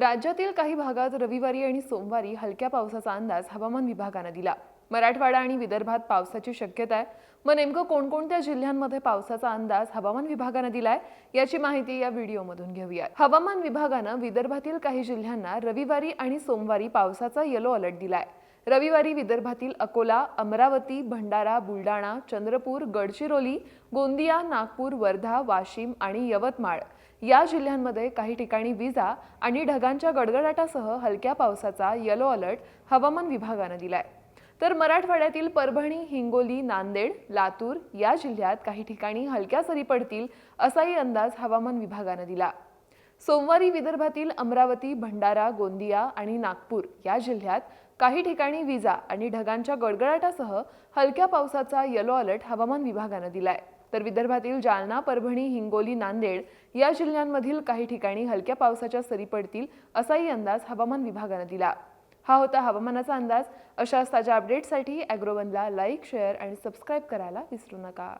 राज्यातील काही भागात रविवारी आणि सोमवारी हलक्या पावसाचा अंदाज हवामान विभागानं दिला. मराठवाडा आणि विदर्भात पावसाची शक्यता आहे. मग नेमकं कोणकोणत्या जिल्ह्यांमध्ये पावसाचा अंदाज हवामान विभागानं दिलाय याची माहिती या व्हिडिओमधून घेऊया हवामान विभागानं विदर्भातील काही जिल्ह्यांना रविवारी आणि सोमवारी पावसाचा येलो अलर्ट दिलाय. रविवारी विदर्भातील अकोला अमरावती भंडारा बुलडाणा चंद्रपूर गडचिरोली गोंदिया नागपूर वर्धा वाशिम आणि यवतमाळ या जिल्ह्यांमध्ये काही ठिकाणी विजा आणि ढगांच्या गडगडाटासह हलक्या पावसाचा येलो अलर्ट हवामान विभागानं दिलाय. तर मराठवाड्यातील परभणी हिंगोली नांदेड लातूर या जिल्ह्यात काही ठिकाणी हलक्या सरी पडतील असाही अंदाज हवामान विभागानं दिला. सोमवारी विदर्भातील अमरावती भंडारा गोंदिया आणि नागपूर या जिल्ह्यात काही ठिकाणी विजा आणि ढगांच्या गडगडाटासह हलक्या पावसाचा येलो अलर्ट हवामान विभागानं दिलाय. तर विदर्भातील जालना परभणी हिंगोली नांदेड या जिल्ह्यांमधील काही ठिकाणी हलक्या पावसाच्या सरी पडतील असाही अंदाज हवामान विभागानं दिला. हा होता हवामानाचा अंदाज. अशाच ताज्या अपडेटसाठी अॅग्रोवनला लाईक शेअर आणि सबस्क्राईब करायला विसरू नका.